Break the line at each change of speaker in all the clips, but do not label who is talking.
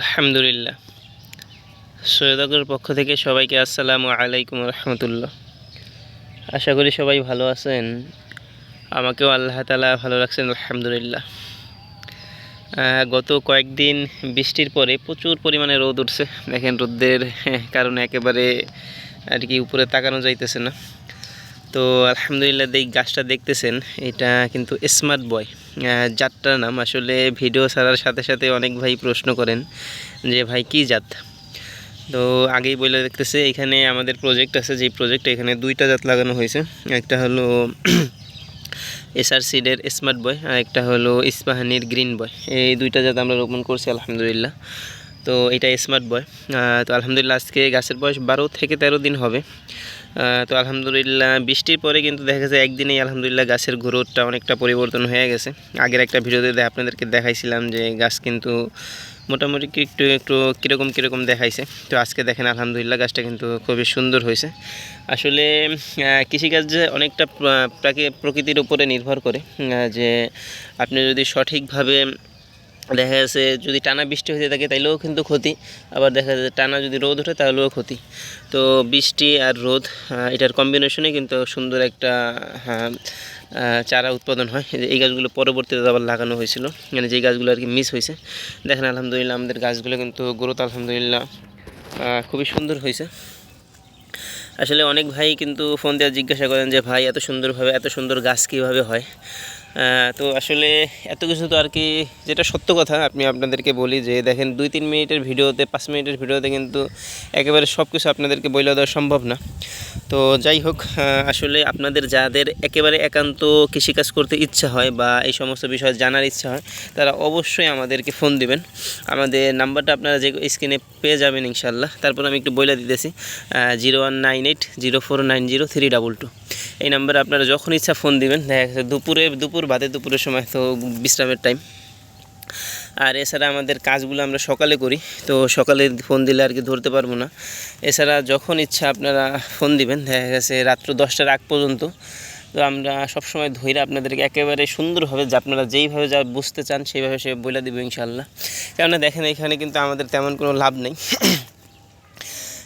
আলহামদুলিল্লাহ। সৈয়দগর পক্ষ থেকে সবাইকে আসসালামু আলাইকুম রহমতুল্লাহ। আশা করি সবাই ভালো আছেন। আমাকেও আল্লাহ তালা ভালো রাখছেন, আলহামদুলিল্লাহ। গত কয়েকদিন বৃষ্টির পরে প্রচুর পরিমাণে রোদ উঠছে। দেখেন রোদের কারণে একেবারে আর কি উপরে তাকানো যাইতেছে না। তো আলহামদুলিল্লাহ, এই গাছটা দেখতেছেন, এটা কিন্তু স্মার্ট বয় জাতটার নাম। আসলে ভিডিও ছাড়ার সাথে সাথে অনেক ভাই প্রশ্ন করেন যে, ভাই, কি জাত? তো আগেই বলে দেখতেছে, এখানে আমাদের প্রজেক্ট আছে, যে প্রজেক্ট এখানে দুইটা জাত লাগানো হয়েছে। একটা হলো এসআর সিডের স্মার্ট বয় আর একটা হলো ইস্পাহানির গ্রিন বয় এই দুইটা জাত আমরা রোপণ করছি, আলহামদুলিল্লাহ। তো এটা স্মার্ট বয় তো আলহামদুলিল্লাহ, আজকে গাছের বয়স বারো থেকে তেরো দিন হবে। তো আলহামদুলিল্লাহ বৃষ্টির পরে কিন্তু দেখা গেছে একদিনেই আলহামদুলিল্লাহ গাছের গ্রোথটা অনেকটা পরিবর্তন হয়ে গেছে। আগের একটা ভিডিওতে আপনাদেরকে দেখাইছিলাম যে গাছ কিন্তু মোটামুটি একটু একটু কীরকম কীরকম দেখাইছে। তো আজকে দেখেন আলহামদুলিল্লাহ গাছটা কিন্তু খুবই সুন্দর হয়েছে। আসলে কৃষিকাজ অনেকটা প্রকৃতির উপরে নির্ভর করে যে আপনি যদি সঠিকভাবে দেখা যাচ্ছে যদি টানা বৃষ্টি হতে থাকে তাইলেও কিন্তু ক্ষতি আবার দেখা যাচ্ছে টানা যদি রোদ ওঠে তাহলেও ক্ষতি। তো বৃষ্টি আর রোদ এটার কম্বিনেশনে কিন্তু সুন্দর একটা হ্যাঁ, চারা উৎপাদন হয়। এই গাছগুলো পরবর্তীতে আবার লাগানো হয়েছিল। মানে যে গাছগুলো আর কি মিস হয়েছে। দেখেন আলহামদুলিল্লাহ আমাদের গাছগুলো কিন্তু গ্রোথ আলহামদুলিল্লাহ খুবই সুন্দর হয়েছে। আসলে অনেক ভাই কিন্তু ফোন দিয়ে জিজ্ঞাসা করেন যে ভাই এত সুন্দরভাবে এত সুন্দর গাছ কীভাবে হয়? তো আসলে এত কিছু তো আর কি যেটা সত্য কথা আপনি আপনাদেরকে বলি যে দেখেন দুই তিন মিনিটের ভিডিওতে, পাঁচ মিনিটের ভিডিওতে কিন্তু একেবারে সব কিছু আপনাদেরকে বলে দেওয়া সম্ভব না। তো যাই হোক আসলে আপনাদের যাদের একেবারে একান্ত কৃষিকাজ করতে ইচ্ছা হয় বা এই সমস্ত বিষয় জানার ইচ্ছা হয়, তারা অবশ্যই আমাদেরকে ফোন দিবেন। আমাদের নাম্বারটা আপনারা যে স্ক্রিনে পেয়ে যাবেন ইনশাল্লাহ তারপর আমি একটু বলে দিতেছি zero one nine eight zero four nine zero three double two. এই নাম্বারে আপনারা যখন ইচ্ছা ফোন দিবেন, দেখা গেছে দুপুরে, দুপুর বাদে দুপুরের সময় তো বিশ্রামের টাইম আর এছাড়া আমাদের কাজগুলো আমরা সকালে করি, তো সকালে ফোন দিলে আর কি ধরতে পারব না। এছাড়া যখন ইচ্ছা আপনারা ফোন দিবেন, দেখা গেছে রাত্র দশটার আগ পর্যন্ত, তো আমরা সবসময় ধৈর্য আপনাদেরকে একেবারে সুন্দরভাবে যে আপনারা যেইভাবে যা বুঝতে চান, সেইভাবে সে বলে দেবো ইনশাল্লাহ কেননা দেখেন এখানে কিন্তু আমাদের তেমন কোনো লাভ নেই।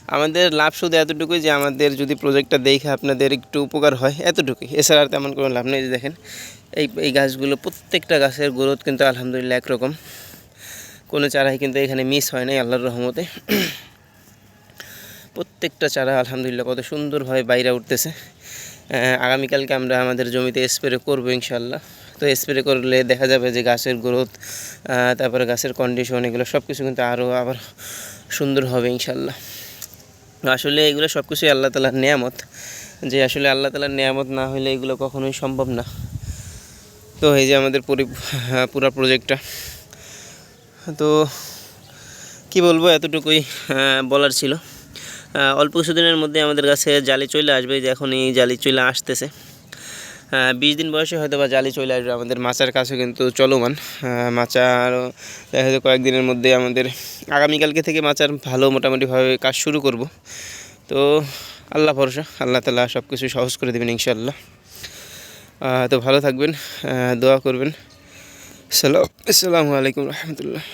আমাদের লাভ শুধু এতটুকুই যে আমাদের যদি প্রজেক্টটা দেখে আপনাদের একটু উপকার হয়, এতটুকুই। এছাড়া আর তেমন কোনো লাভ নেই যে দেখেন, এই এই গাছগুলো প্রত্যেকটা গাছের গ্রোথ কিন্তু আলহামদুলিল্লাহ একরকম। কোনো চারাই কিন্তু এখানে মিস হয় নাই, আল্লাহর রহমতে। প্রত্যেকটা চারা আলহামদুলিল্লাহ কত সুন্দরভাবে বাইরে উঠতেছে। আগামীকালকে আমরা আমাদের জমিতে স্প্রে করব ইনশাল্লাহ তো স্প্রে করলে দেখা যাবে যে গাছের গ্রোথ তারপরে গাছের কন্ডিশন এগুলো সব কিছু কিন্তু আরও আবার সুন্দর হবে ইনশাল্লাহ আসলে এগুলো সব কিছুই আল্লাহ তালার নিয়ামত। যে আসলে আল্লাহ তালার নিয়ামত না হলে এগুলো কখনোই সম্ভব না। তো এই যে আমাদের পরি পুরা প্রজেক্টটা তো কি বলব, এতটুকুই বলার ছিল। অল্প কিছুদিনের মধ্যে আমাদের কাছে জালি চলে আসবে, যে এখন এই জালি চলে আসতেছে। বিশ দিন বয়সে হয়তো বা জালি চলে আসবে। আমাদের মাচার কাছে কিন্তু চলমান। আহ, মাচা আরও দেখা যায় কয়েকদিনের মধ্যে আমাদের আগামীকালকে থেকে মাচার ভালো মোটামুটিভাবে কাজ শুরু করব। তো আল্লাহ ভরসা আল্লাহ তালা সব কিছু সহজ করে দেবেন ইনশাল্লাহ তো ভালো থাকবেন দোয়া করবেন। সালাম আসসালামু আলাইকুম রহমতুল্লাহ।